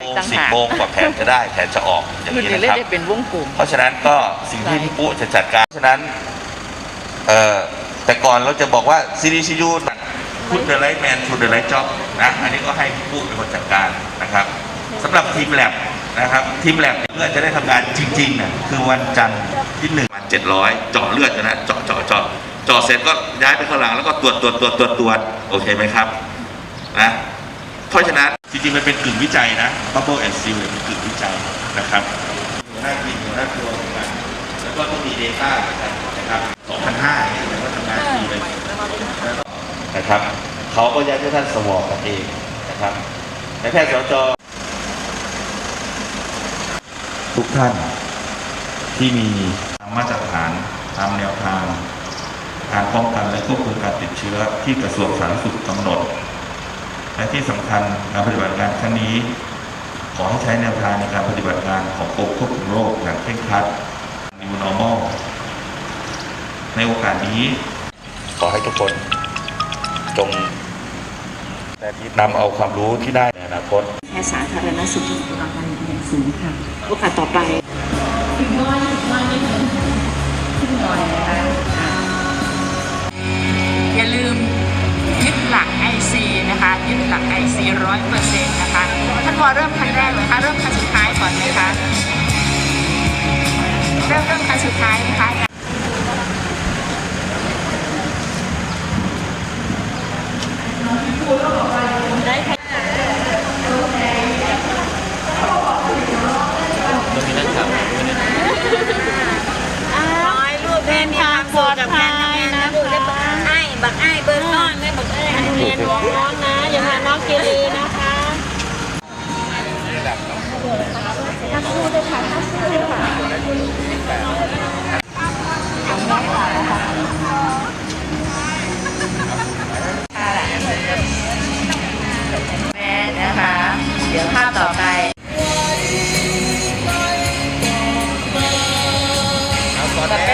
ต่างสิบหากโมงกว่าแผนจะได้แผนจะออกอย่างคือนี้ในนะเล่ครับ ได้เป็นวงกลม เพราะฉะนั้นก็สิ่งที่พี่ปุ๊จะจัดการ เพราะฉะนั้นเอ่อแต่ก่อนเราจะบอกว่า CDCU พูดเดอะไลท์แมนพูดเดอะไลท์จ็อบนะอันนี้ก็ให้พี่ปุ๊เป็นคนจัดการนะครับสำหรับทีมแลบนะครับทีมแลบเพื่อจะได้ทำงานจริงๆน่ะคือวันจันทร์ที่หนึ่งวันเจ็ดร้อยเจาะเลือดนะเจาะเจาะเจาะเจาะเสร็จก็ย้ายไปข้างหลังแล้วก็ตรวจตรวจตรวจตรวจตรวจโอเคไหมครับนะเพราะฉะนั้น จริงๆ มันเป็นกึ่งวิจัยนะ Bubble and Seal เนี่ยเป็นกึ่งวิจัยนะครับหัวหน้าทีมหัวหน้าครัวกันแล้วก็ต้องมี Data เหมือนกันนะครับ2,500เนี่ยแสดงว่าทำงานดีเลยนะครับเขาก็ย้ายให้ท่านสวอปกันเองนะครับในแพทย์สจทุกท่านที่มีตามมาตรฐานตามแนวทาง การป้องกันและควบคุมการติดเชื้อที่กระทรวงสาธารณสุขกำหนด และที่สำคัญการปฏิบัติการครั้งนี้ ขอให้ใช้แนวทางในการปฏิบัติการของกรมควบคุมโรคอย่างเคร่งครัด New Normal ในโอกาสนี้ ขอให้ทุกคนจงแต่นำเอาความรู้ที่ได้ในอนาคตแพทย์สาธารณสุขของเราการอย่างสูงค่ะ โอกาสต่อไปอย่า หลักไอซีร้อยเปอร์เซ็นต์นะคะท่านวอเริ่มคันแรกเลยคะเริ่มคันสุดท้ายก่อนไหมคะเริ่มเริ่มคันสุดท้ายนะคะ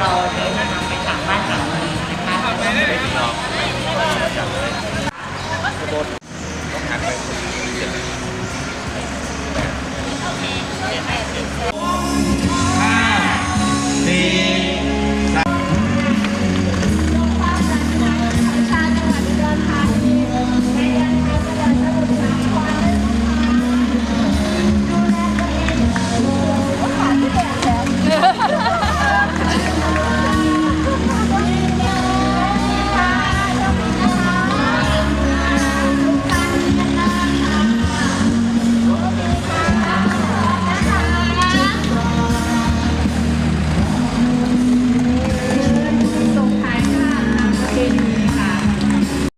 งบ้